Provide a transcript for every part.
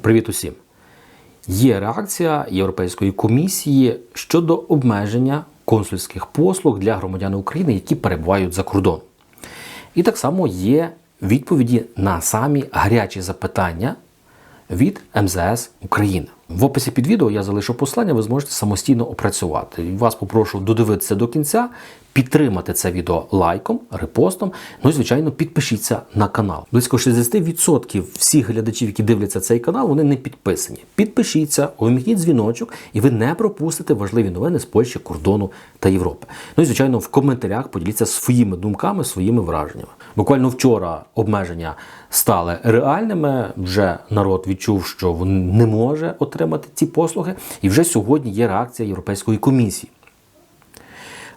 Привіт усім! Є реакція Європейської комісії щодо обмеження консульських послуг для громадян України, які перебувають за кордоном. І так само є відповіді на самі гарячі запитання від МЗС України. В описі під відео я залишу послання, ви зможете самостійно опрацювати. Вас попрошу додивитися до кінця, підтримати це відео лайком, репостом. Ну і звичайно, підпишіться на канал. Близько 60% всіх глядачів, які дивляться цей канал, вони не підписані. Підпишіться, увімкніть дзвіночок, і ви не пропустите важливі новини з Польщі, кордону та Європи. Ну і звичайно, в коментарях поділіться своїми думками, своїми враженнями. Буквально вчора обмеження стали реальними. Вже народ відчув, що він не може отримати ці послуги, і вже сьогодні є реакція Європейської комісії.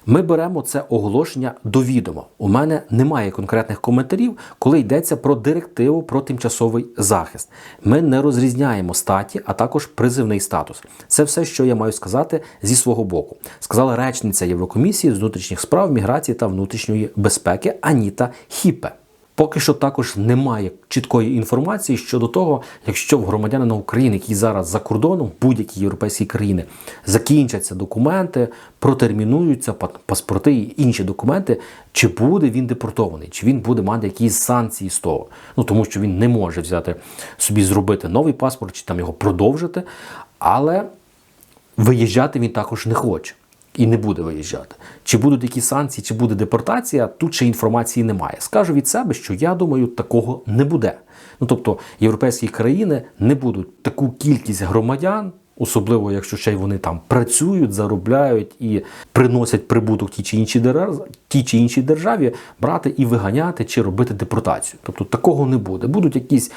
Ми беремо це оголошення до відома. У мене немає конкретних коментарів, коли йдеться про директиву про тимчасовий захист. Ми не розрізняємо статі, а також призивний статус. Це все, що я маю сказати зі свого боку. Сказала речниця Єврокомісії з внутрішніх справ, міграції та внутрішньої безпеки Аніта Хіпе. Поки що також немає чіткої інформації щодо того, якщо в громадянина України, який зараз за кордоном, будь-які європейські країни, закінчаться документи, протермінуються паспорти і інші документи, чи буде він депортований, чи він буде мати якісь санкції з того. Ну тому що він не може взяти собі зробити новий паспорт чи там його продовжити, але виїжджати він також не хоче і не буде виїжджати. Чи будуть якісь санкції, чи буде депортація, тут ще інформації немає. Скажу від себе, що я думаю, такого не буде. Ну тобто європейські країни не будуть таку кількість громадян. Особливо, якщо ще й вони там працюють, заробляють і приносять прибуток тій чи іншій тій чи іншій державі, брати і виганяти чи робити депортацію. Тобто такого не буде. Будуть якісь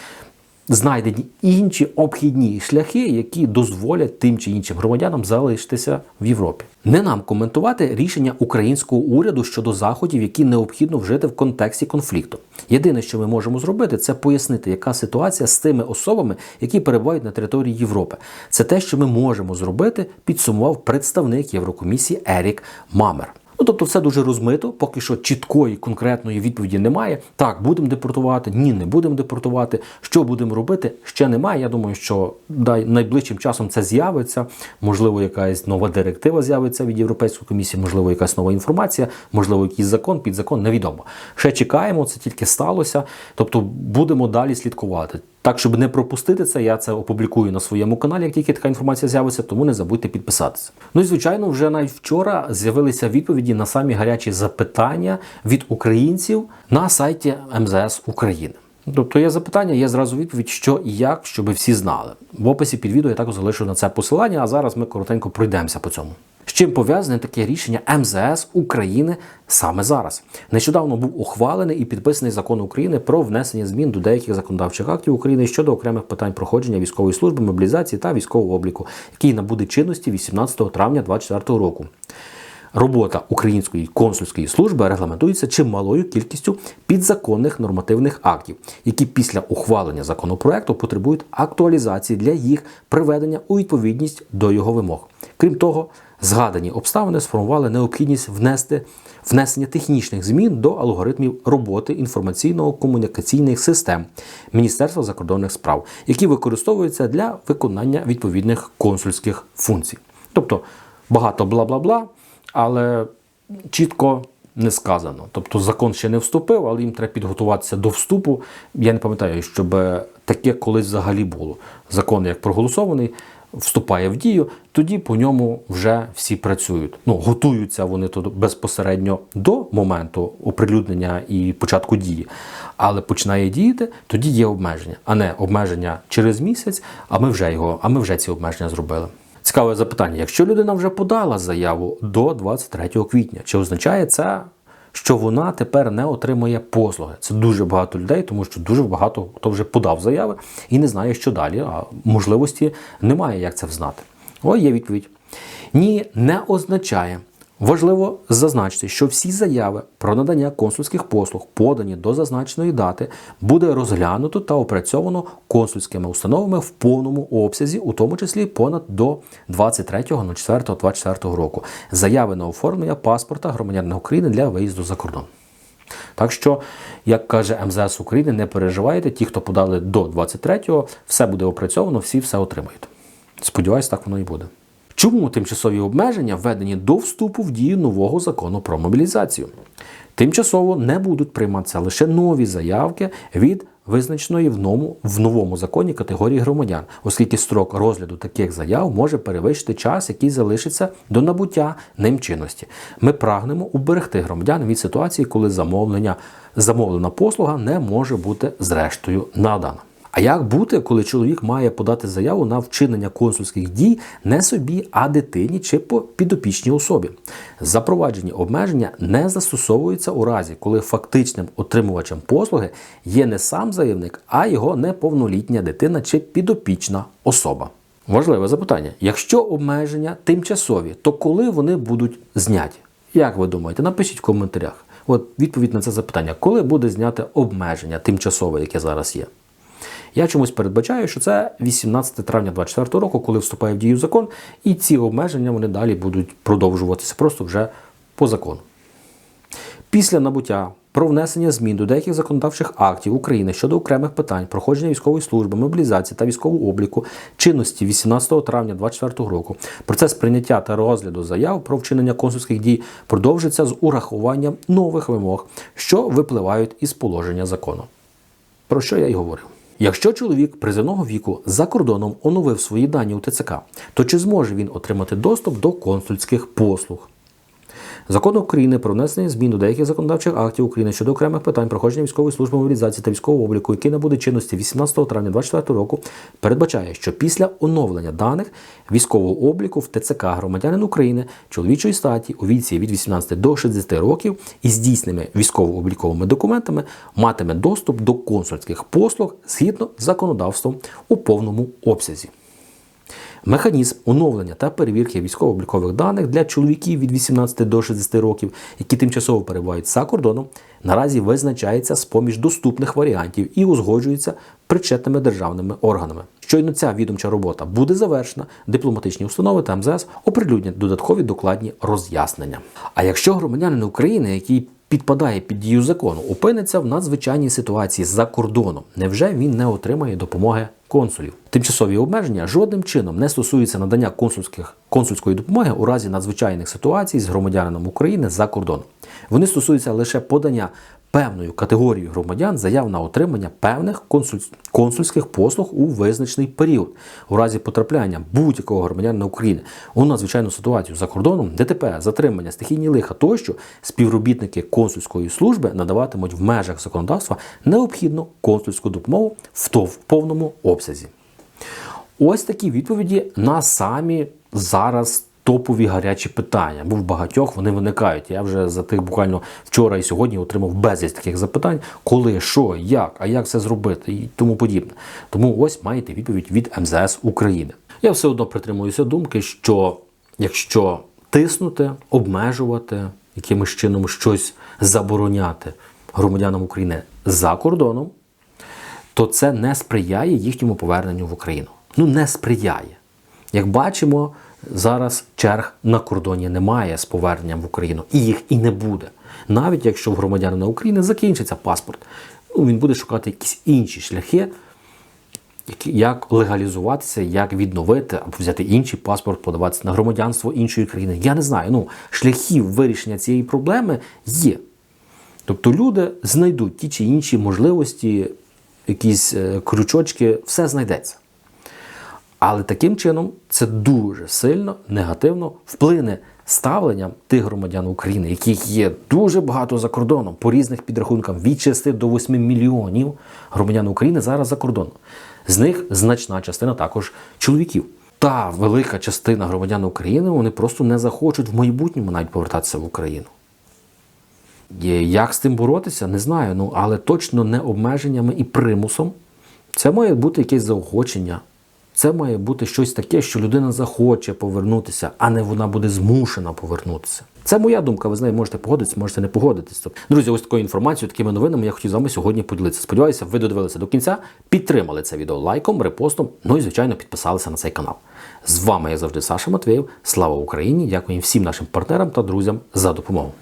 знайдені інші обхідні шляхи, які дозволять тим чи іншим громадянам залишитися в Європі. Не нам коментувати рішення українського уряду щодо заходів, які необхідно вжити в контексті конфлікту. Єдине, що ми можемо зробити, це пояснити, яка ситуація з тими особами, які перебувають на території Європи. Це те, що ми можемо зробити, підсумував представник Єврокомісії Ерік Мамер. Ну, тобто, все дуже розмито, поки що чіткої конкретної відповіді немає. Так, будемо депортувати, ні, не будемо депортувати. Що будемо робити? Ще немає. Я думаю, що дай найближчим часом це з'явиться. Можливо, якась нова директива з'явиться від Європейської комісії, можливо, якась нова інформація, можливо, якийсь закон, підзакон, невідомо. Ще чекаємо, це тільки сталося. Тобто будемо далі слідкувати. Так, щоб не пропустити це, я це опублікую на своєму каналі, як тільки така інформація з'явиться, тому не забудьте підписатися. Ну і звичайно, вже навіть вчора з'явилися відповіді на самі гарячі запитання від українців на сайті МЗС України. Тобто є запитання, є зразу відповідь, що і як, щоб всі знали. В описі під відео я також залишу на це посилання, а зараз ми коротенько пройдемося по цьому. З чим пов'язане таке рішення МЗС України саме зараз? Нещодавно був ухвалений і підписаний закон України про внесення змін до деяких законодавчих актів України щодо окремих питань проходження військової служби, мобілізації та військового обліку, який набуде чинності 18 травня 2024 року. Робота української консульської служби регламентується чималою кількістю підзаконних нормативних актів, які після ухвалення законопроекту потребують актуалізації для їх приведення у відповідність до його вимог. Крім того, згадані обставини сформували необхідність внести внесення технічних змін до алгоритмів роботи інформаційно-комунікаційних систем Міністерства закордонних справ, які використовуються для виконання відповідних консульських функцій. Тобто багато бла бла бла але чітко не сказано. Тобто закон ще не вступив, але їм треба підготуватися до вступу. Я не пам'ятаю, щоб таке колись взагалі було. Закон, як проголосований, вступає в дію, тоді по ньому вже всі працюють. Ну, готуються вони тут безпосередньо до моменту оприлюднення і початку дії. Але починає діяти, тоді є обмеження, а не обмеження через місяць, а ми вже його, а ми вже ці обмеження зробили. Цікаве запитання: якщо людина вже подала заяву до 23 квітня, чи означає це, що вона тепер не отримує послуги? Це дуже багато людей, тому що дуже багато хто вже подав заяви і не знає, що далі, а можливості немає, як це взнати. О, є відповідь. Ні, не означає. Важливо зазначити, що всі заяви про надання консульських послуг, подані до зазначеної дати, буде розглянуто та опрацьовано консульськими установами в повному обсязі, у тому числі понад до 23.04.24 року. Заяви на оформлення паспорта громадянина України для виїзду за кордон. Так що, як каже МЗС України, не переживайте, ті, хто подали до 23-го, все буде опрацьовано, всі все отримають. Сподіваюсь, так воно і буде. Чому тимчасові обмеження введені до вступу в дію нового закону про мобілізацію? Тимчасово не будуть прийматися лише нові заявки від визначеної в новому, в новому законі категорії громадян, оскільки строк розгляду таких заяв може перевищити час, який залишиться до набуття ним чинності. Ми прагнемо уберегти громадян від ситуації, коли замовлення, замовлена послуга не може бути зрештою надана. А як бути, коли чоловік має подати заяву на вчинення консульських дій не собі, а дитині чи по підопічній особі? Запроваджені обмеження не застосовуються у разі, коли фактичним отримувачем послуги є не сам заявник, а його неповнолітня дитина чи підопічна особа. Важливе запитання: якщо обмеження тимчасові, то коли вони будуть зняті? Як ви думаєте? Напишіть в коментарях. От відповідь на це запитання, коли буде зняте обмеження тимчасове, яке зараз є. Я чомусь передбачаю, що це 18 травня 2024 року, коли вступає в дію закон, і ці обмеження вони далі будуть продовжуватися просто вже по закону. Після набуття про внесення змін до деяких законодавчих актів України щодо окремих питань проходження військової служби, мобілізації та військового обліку чинності 18 травня 2024 року процес прийняття та розгляду заяв про вчинення консульських дій продовжиться з урахуванням нових вимог, що випливають із положення закону. Про що я й говорив. Якщо чоловік призивного віку за кордоном оновив свої дані у ТЦК, то чи зможе він отримати доступ до консульських послуг? Закон України про внесення змін до деяких законодавчих актів України щодо окремих питань проходження військової служби мобілізації та військового обліку, який набуде чинності 18 травня 2024 року, передбачає, що після оновлення даних військового обліку в ТЦК громадянин України чоловічої статі у віці від 18 до 60 років із здійсненими військово-обліковими документами матиме доступ до консульських послуг згідно з законодавством у повному обсязі. Механізм оновлення та перевірки військово-облікових даних для чоловіків від 18 до 60 років, які тимчасово перебувають за кордоном, наразі визначається з поміж доступних варіантів і узгоджується причетними державними органами. Щойно ця відомча робота буде завершена, дипломатичні установи та МЗС оприлюднять додаткові докладні роз'яснення. А якщо громадянин України, який підпадає під дію закону, опиниться в надзвичайній ситуації за кордоном, невже він не отримає допомоги консулів? Тимчасові обмеження жодним чином не стосуються надання консульських консульської допомоги у разі надзвичайних ситуацій з громадянином України за кордоном. Вони стосуються лише подання певною категорією громадян заяв на отримання певних консульських послуг у визначений період у разі потрапляння будь-якого громадянина України у надзвичайну ситуацію за кордоном, ДТП, затримання, стихійні лиха тощо співробітники консульської служби надаватимуть в межах законодавства необхідну консульську допомогу в в повному обсязі. Ось такі відповіді на самі зараз топові гарячі питання. Бо в багатьох вони виникають. Я вже за тих буквально вчора і сьогодні отримав безліч таких запитань, коли, що, як, а як це зробити і тому подібне. Тому ось маєте відповідь від МЗС України. Я все одно притримуюся думки, що якщо тиснути, обмежувати, якимось чином щось забороняти громадянам України за кордоном, то це не сприяє їхньому поверненню в Україну. Ну не сприяє. Як бачимо, зараз черг на кордоні немає з поверненням в Україну, і їх і не буде. Навіть якщо в громадянина України закінчиться паспорт, ну, він буде шукати якісь інші шляхи, як легалізуватися, як відновити або взяти інший паспорт, подаватися на громадянство іншої країни. Я не знаю. Ну, шляхів вирішення цієї проблеми є. Тобто люди знайдуть ті чи інші можливості, якісь е, крючочки, все знайдеться. Але таким чином це дуже сильно негативно вплине ставленням тих громадян України, яких є дуже багато за кордоном, по різних підрахункам від 6 до 8 мільйонів громадян України зараз за кордоном. З них значна частина також чоловіків. Та велика частина громадян України вони просто не захочуть в майбутньому навіть повертатися в Україну. Як з тим боротися, не знаю. Ну але точно не обмеженнями і примусом. Це має бути якесь заохочення. Це має бути щось таке, що людина захоче повернутися, а не вона буде змушена повернутися. Це моя думка. Ви з нею можете погодитися, можете не погодитись. Тобто, Друзі, ось такою інформацією, такими новинами я хотів з вами сьогодні поділитися. Сподіваюся, ви додивилися до кінця, підтримали це відео лайком, репостом, ну і звичайно підписалися на цей канал. З вами як завжди Саша Матвєєв. Слава Україні! Дякую всім нашим партнерам та друзям за допомогу.